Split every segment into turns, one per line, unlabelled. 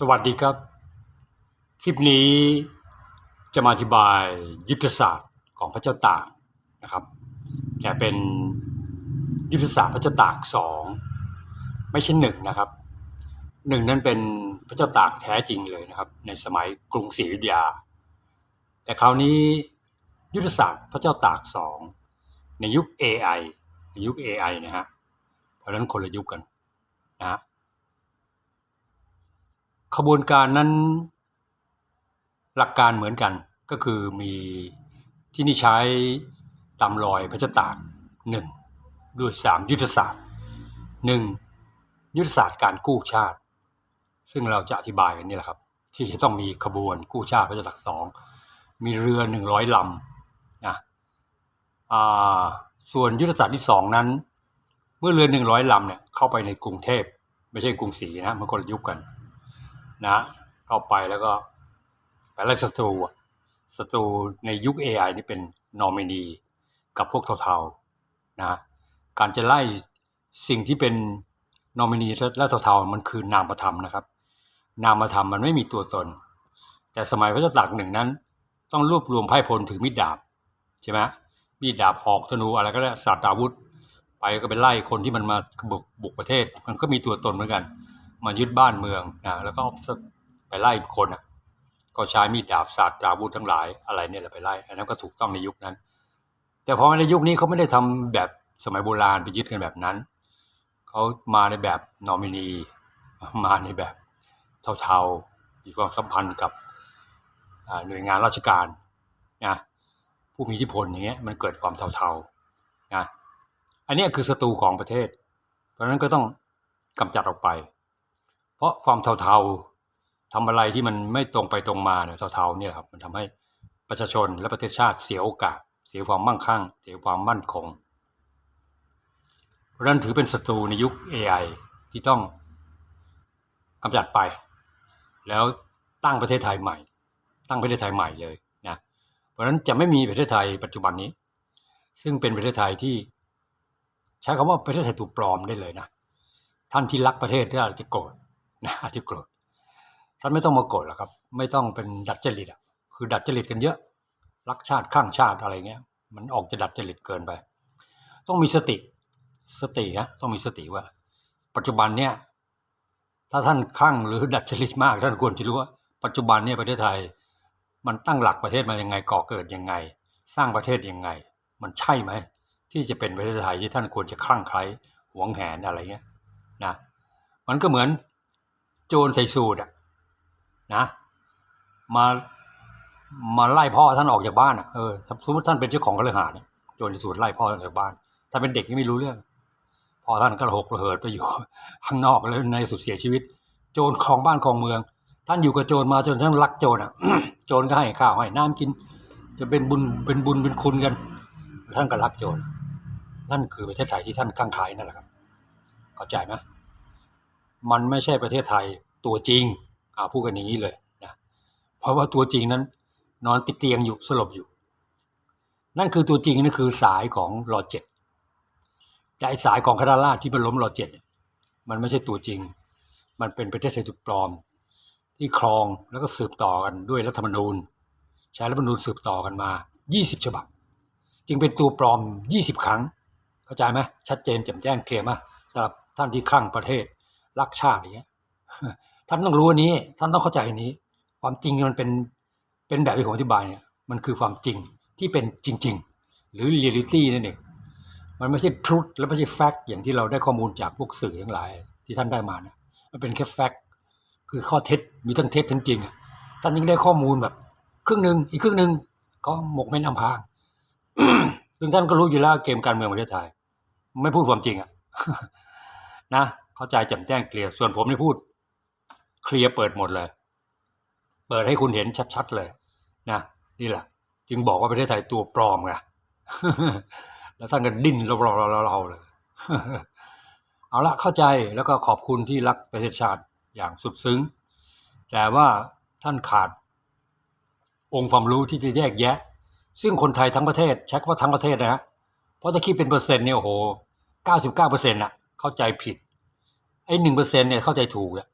สวัสดีครับ คลิปนี้จะมาอธิบายยุทธศาสตร์ของพระเจ้าตากนะครับแต่เป็นยุทธศาสตร์พระเจ้าตากสองไม่ใช่หนึ่งนะครับหนึ่งนั้นเป็นพระเจ้าตากแท้จริงเลยนะครับ ในสมัยกรุงศรีอยุธยา แต่คราวนี้ยุทธศาสตร์พระเจ้าตากสองในยุค AI ในยุค AI นะฮะเพราะฉะนั้นคนละยุคกันนะฮะ ขบวนการนั้นหลักการเหมือนกันก็คือมีที่นี่ใช้ตามรอยพระเจ้าตากหนึ่งด้วยสามยุทธศาสตร์หนึ่งยุทธศาสตร์การกู้ชาติ ซึ่งเราจะอธิบายกันนี่แหละครับ ที่จะต้องมีขบวนกู้ชาติพระเจ้าตากสองมีเรือหนึ่งร้อยลำนะส่วนยุทธศาสตร์ที่สองนั้น เมื่อเรือหนึ่งร้อยลำเนี่ยเข้าไปในกรุงเทพ ไม่ใช่กรุงศรีนะมันคนละยุคกัน นะเข้าไปแล้วก็ไปไล่ศัตรูศัตรูในยุค AI นี่เป็นนอมินีกับพวกเทาๆนะการจะไล่สิ่งที่เป็นนอมินีและเทาๆมันคือนามธรรมนะครับ นามธรรมมันไม่มีตัวตน แต่สมัยพระเจ้าตากหนึ่งนั้น ต้องรวบรวมไพ่พลถือมีดดาบใช่ไหมมีดดาบหอกธนูอะไรก็ได้ศาสตราวุธ ไปก็ไปไล่คนที่มันมาบุกบุกประเทศ มันก็มีตัวตนเหมือนกัน มายึดบ้านเมืองนะแล้วก็ไปไล่คนอะก็ใช้มีดดาบศาสตราวุธทั้งหลายอะไรเนี่ยแหละไปไล่อันนั้นก็ถูกต้องในยุคนั้น แต่พอในยุคนี้เขาไม่ได้ทำแบบสมัยโบราณไปยึดกันแบบนั้นเขามาในแบบนอมินีมาในแบบเทาๆมีความสัมพันธ์กับหน่วยงานราชการนะผู้มีอิทธิพลอย่างเงี้ยมันเกิดความเทาๆนะอันนี้คือศัตรูของประเทศ เพราะนั้นก็ต้องกำจัดออกไป ราะความเทาๆทำอะไรที่มันไม่ตรงไปตรงมาเนี่ยเทาๆเนี่ยครับมันทำให้ประชาชนและประเทศชาติเสียโอกาส เสียความมั่งคั่ง เสียความมั่นคงเพราะนั้นถือเป็นศัตรูในยุค AI ที่ต้องกำจัดไป แล้วตั้งประเทศไทยใหม่ ตั้งประเทศไทยใหม่เลยนะเพราะฉะนั้นจะไม่มีประเทศไทยปัจจุบันนี้ ซึ่งเป็นประเทศไทยที่ใช้คำว่าประเทศไทยถูกปลอมได้เลยนะท่านที่รักประเทศที่อาจจะโกรธ นะอาจจะโกรธท่านไม่ต้องมาโกรธหรอกครับ ไม่ต้องเป็นดัดจริตอะคือดัดจริตกันเยอะรักชาติข้างชาติอะไรเงี้ย มันออกจะดัดจริตเกินไป ต้องมีสติสติฮะต้องมีสติว่า ปัจจุบันเนี่ยถ้าท่านข้างหรือดัดจริตมากท่านควรจะรู้ว่าปัจจุบันเนี่ยประเทศไทย มันตั้งหลักประเทศมายังไงก่อเกิดยังไง สร้างประเทศยังไง มันใช่ไหมที่จะเป็นประเทศไทยที่ท่านควรจะคลั่งไคล้หวงแหนอะไรเงี้ยนะมันก็เหมือน โจรใส่สูตรอะนะมามาไล่พ่อท่านออกจากบ้านอะเออสมมติท่านเป็นเจ้าของคฤหาสน์เนี่ยโจรใส่สูตรไล่พ่อออกจากบ้าน ถ้าเป็นเด็กที่ไม่รู้เรื่องพ่อท่านก็หกระเหิดไปอยู่ข้างนอกแล้วในสุดเสียชีวิต โจรครองบ้านครองเมือง ท่านอยู่กับโจรมาจนท่านรักโจรอะ โจรก็ให้ข้าวให้น้ำกิน จะเป็นบุญเป็นบุญเป็นคุณกัน ท่านก็รักโจรนั่นคือประเทศไทยที่ท่านข้างใครนั่นแหละครับ เข้าใจไหม มันไม่ใช่ประเทศไทยตัวจริงอ่าพูดกันอย่างนี้เลยนะเพราะว่าตัวจริงนั้น นอนติดเตียงอยู่สลบอยู่ นั่นคือตัวจริงนั่นคือสายของรอเจ็ดแต่ไอ้สายของคณะราษฎรที่มันล้มรอเจ็ดมันไม่ใช่ตัวจริง มันเป็นประเทศไทยถูกปลอม ที่ครองแล้วก็สืบต่อกันด้วยรัฐธรรมนูญ ใช้รัฐธรรมนูญสืบต่อกันมา 20 ฉบับ จึงเป็นตัวปลอม 20 ครั้ง เข้าใจไหมชัดเจนแจ่มแจ้งเคลียร์ไหมสำหรับท่านที่คลั่งประเทศ รักชาติอย่างเงี้ยท่านต้องรู้อันนี้ ท่านต้องเข้าใจอันนี้ ความจริงมันเป็นเป็นแบบที่ผมอธิบายเนี่ยมันคือความจริงที่เป็นจริง ๆ หรือ reality นั่นเองมันไม่ใช่ truth และไม่ใช่ fact อย่างที่เราได้ข้อมูลจากพวกสื่อทั้งหลาย ที่ท่านได้มานะมันเป็นแค่ fact คือข้อเท็จมีทั้งเท็จทั้งจริงอะท่านยังได้ข้อมูลแบบ ครึ่งหนึ่งอีกครึ่งหนึ่งก็หมกไม่นอำพางซึ่งท่านก็รู้อยู่แล้วเกมการเมืองประเทศไทย ไม่พูดความจริงอะนะ เข้าใจแจ่มแจ้งเคลียร์ส่วนผมนี่พูด เคลียร์เปิดหมดเลย เปิดให้คุณเห็นชัดๆเลยนะนี่แหละ จึงบอกว่าประเทศไทยตัวปลอมไงแล้วท่านก็ดิ้นเราๆๆๆเราเลยเอาละเข้าใจแล้วก็ขอบคุณที่รักประเทศชาติอย่างสุดซึ้ง แต่ว่าท่านขาด องค์ความรู้ที่จะแยกแยะ ซึ่งคนไทยทั้งประเทศใช้คำว่าทั้งประเทศนะฮะเพราะถ้าคิดเป็นเปอร์เซ็นต์เนี่ยโอ้โหเก้าสิบเก้าเปอร์เซ็นต์ะเข้าใจผิด ไอ้หนึ่งเปอร์เซ็นต์เนี่ยเข้าใจถูกอะ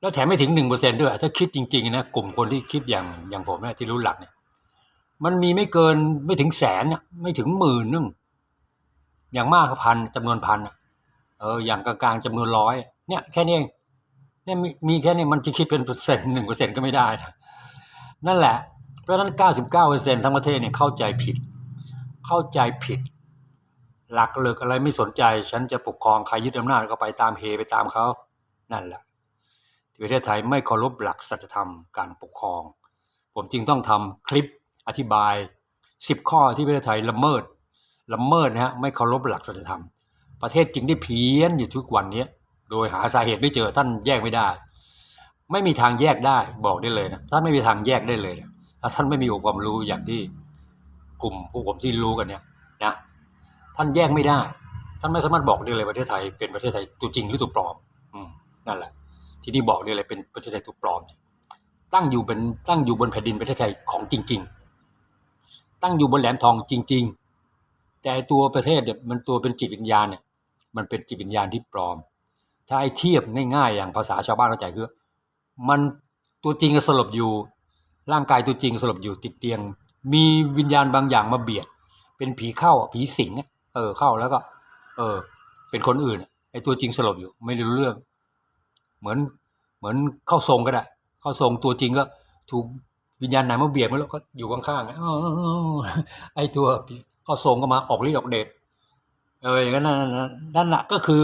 แล้วแถมไม่ถึงหนึ่งเปอร์เซ็นด้วย ถ้าคิดจริงๆนะกลุ่มคนที่คิดอย่างอย่างผมเนี่ยที่รู้หลักเนี่ย มันมีไม่เกินไม่ถึงแสนน่ะไม่ถึงหมื่นนึงอย่างมากก็พันจำนวนพันเอออย่างกลางๆจำนวนร้อยเนี่ยแค่นี้เองเนี่ยมีมีแค่นี้มันจะคิดเป็นเปอร์เซ็นต์หนึ่งเปอร์เซ็นก็ไม่ได้นะนั่นแหละ เพราะฉะนั้นเก้าสิบเก้าเปอร์เซ็นทั้งประเทศเนี่ยเข้าใจผิด เข้าใจผิด หลักเลิกอะไรไม่สนใจ ฉันจะปกครองใครยึดอำนาจก็ไปตามเฮไปตามเขานั่นแหละที่ประเทศไทยไม่เคารพหลักสัจธรรมการปกครอง ผมจึงต้องทำคลิปอธิบายสิบข้อที่ประเทศไทยละเมิดละเมิดนะฮะไม่เคารพหลักสัจธรรม ประเทศจึงได้เพี้ยนอยู่ทุกวันนี้โดยหาสาเหตุไม่เจอท่านแยกไม่ได้ ไม่มีทางแยกได้บอกได้เลยนะท่านไม่มีทางแยกได้เลยนะถ้าท่านไม่มีองค์ความรู้อย่างที่กลุ่มพวกผมที่รู้กันเนี่ยนะ ท่านแยกไม่ได้ ท่านไม่สามารถบอกได้เลยประเทศไทย เป็นประเทศไทยตัวจริงหรือตัวปลอม อืมนั่นแหละ ที่นี่บอกได้เลยเป็นประเทศไทยตัวปลอม ตั้งอยู่เป็นตั้งอยู่บนแผ่นดินประเทศไทยของจริง ๆ ตั้งอยู่บนแหลมทองจริง ๆ แต่ตัวประเทศเนี่ยมันตัวเป็นจิตวิญญาณเนี่ย มันเป็นจิตวิญญาณที่ปลอม ถ้าไอ้เทียบง่ายๆ อย่างภาษาชาวบ้านเข้าใจคือ มันตัวจริงสลบอยู่ ร่างกายตัวจริงสลบอยู่ติดเตียง มีวิญญาณบางอย่างมาเบียด เป็นผีเข้าผีสิงอะ เออ เข้าแล้วก็ เออ เป็นคนอื่นไอ้ตัวจริงสลบอยู่ ไม่รู้เรื่อง เหมือนเหมือนเข้าทรงก็ได้เข้าทรงตัวจริงก็ ถูกวิญญาณไหนมาเบียดมาแล้วก็อยู่ข้างๆอไอ้ตัวเข้าทรงก็มาออกฤทธิ์ออกเดชเอออย่างนั้นนั่นนั่นนั่นแหละก็คือ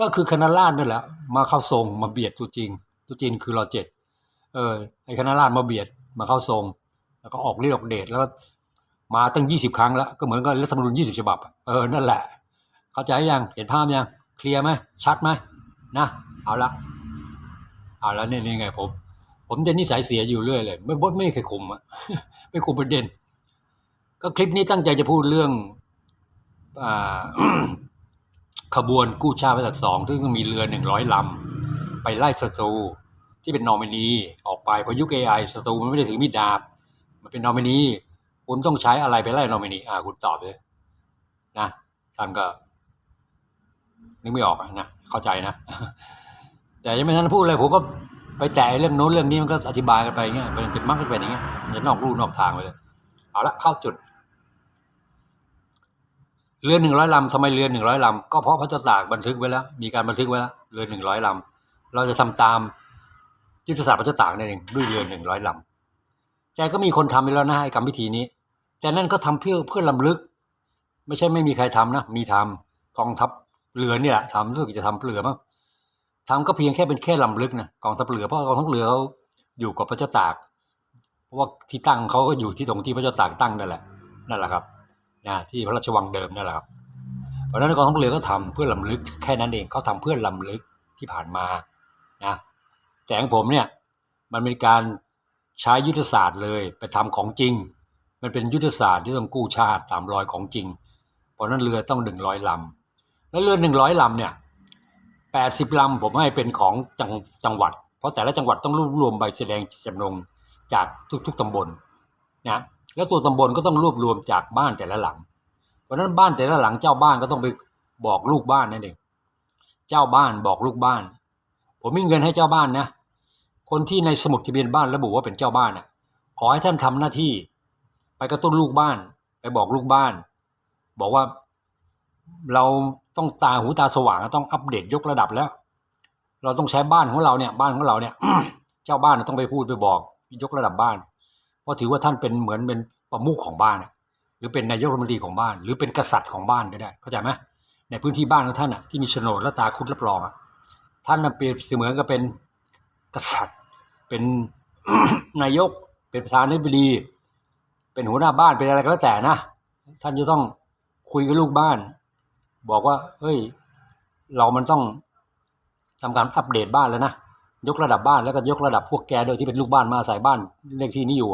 ก็คือคณะราษฎรนั่นแหละมาเข้าทรงมาเบียดตัวจริง ตัวจริงคือรอเจ็ดเออ ไอ้คณะราษฎรมาเบียดมาเข้าทรง แล้วก็ออกฤทธิ์ออกเดชแล้ว มาตั้งยี่สิบครั้งแล้วก็เหมือนกับรัฐธรรมนูญยี่สิบฉบับเออนั่นแหละ เข้าใจยังเห็นภาพยังเคลียร์ไหมชัดไหมนะเอาละเอาล้วเนี่ยนี่ไงผม ผมจะนิสัยเสียอยู่เรื่อยเลย ไม่บดไม่เคยคุมอะไม่คุมประเด็น ก็คลิปนี้ตั้งใจจะพูดเรื่องอขบวนกู้ชาติภาคสองซึ่งมีเรือหนึ่งร้อยลำไปไล่ศัตรูที่เป็นนอมินีออกไปเพราะยุคเอไอศัตรูมันไม่ได้ถือมีดดาบ มันเป็นนอมินี คุณต้องใช้อะไรไปไล่นอมินีอ่าคุณตอบเลยนะท่านก็นึกไม่ออกนะเข้าใจนะ แต่ยังไม่ทันพูดเลยผมก็ไปแตะเรื่องโน้นเรื่องนี้มันก็อธิบายกันไปอย่างเงี้ยมันจะมักจะเป็นอย่างเงี้ยมันจะนอกรูนอกทางไปเลยเอาละเข้าจุดเรือหนึ่งร้อยลำทำไมเรือหนึ่งร้อยลำก็เพราะพระเจ้าตากบันทึกไว้แล้ว มีการบันทึกไว้แล้วเรือหนึ่งร้อยลำเราจะทำตามยุทธศาสตร์พระเจ้าตากนั่นเองด้วยเรือหนึ่งร้อยลำแต่ก็มีคนทำไปแล้วนะไอ้กรรมวิธีนี้ แต่นั่นก็ทำเพื่อเพื่อลำลึก ไม่ใช่ไม่มีใครทำนะ มีทำกองทัพเรือเนี่ยทำรู้สึกจะทำเรือมั้งทำก็เพียงแค่เป็นแค่ลำลึกนะกองทัพเรือเพราะกองทัพเรือเขาอยู่กับพระเจ้าตาก เพราะว่าที่ตั้งเขาก็อยู่ที่ตรงที่พระเจ้าตากตั้งนั่นแหละนั่นแหละครับนะที่พระราชวังเดิมนั่นแหละครับเพราะนั้นกองทัพเรือก็ทำเพื่อลำลึกแค่นั้นเองเขาทำเพื่อลำลึกที่ผ่านมานะแต่ของผมเนี่ยมันเป็นการใช้ยุทธศาสตร์เลยไปทำของจริง มันเป็นยุทธศาสตร์ที่ต้องกู้ชาติตามรอยของจริง เพราะนั้นเรือต้องหนึ่งร้อยลำ แล้วเรือหนึ่งร้อยลำเนี่ยแปดสิบลำผมให้เป็นของจังจังหวัด เพราะแต่ละจังหวัดต้องรวบรวมใบแสดงจำนงจากทุกๆตำบลนะแล้วตัวตำบลก็ต้องรวบรวมจากบ้านแต่ละหลัง เพราะนั้นบ้านแต่ละหลังเจ้าบ้านก็ต้องไปบอกลูกบ้านนั่นเอง เจ้าบ้านบอกลูกบ้าน ผมมีเงินให้เจ้าบ้านนะ คนที่ในสมุดทะเบียนบ้านระบุว่าเป็นเจ้าบ้านน่ะ ขอให้ท่านทำหน้าที่ ไปกระตุ้นลูกบ้าน ไปบอกลูกบ้าน บอกว่าเราต้องตาหูตาสว่างต้องอัปเดตยกระดับแล้ว เราต้องใช้บ้านของเราเนี่ย บ้านของเราเนี่ย เจ้าบ้านต้องไปพูดไปบอกยกระดับบ้าน เพราะถือว่าท่านเป็นเหมือนเป็นประมุขของบ้าน หรือเป็นนายกรัฐมนตรีของบ้าน หรือเป็นกษัตริย์ของบ้านก็ได้เข้าใจไหมในพื้นที่บ้านของท่านอะที่มีโฉนดและตาคุดรับรองอะท่านเปรียบเสมือนกับเป็นกษัตริย์ เป็นนายกเป็นประธานาธิบดี เป็นหัวหน้าบ้านเป็นอะไรก็แล้วแต่นะท่านจะต้องคุยกับลูกบ้าน บอกว่า เฮ้ย เรามันต้องทำการอัปเดตบ้านแล้วนะยกระดับบ้านแล้วก็ยกระดับพวกแกโดยที่เป็นลูกบ้านมาอาศัยบ้านเลขที่นี้อยู่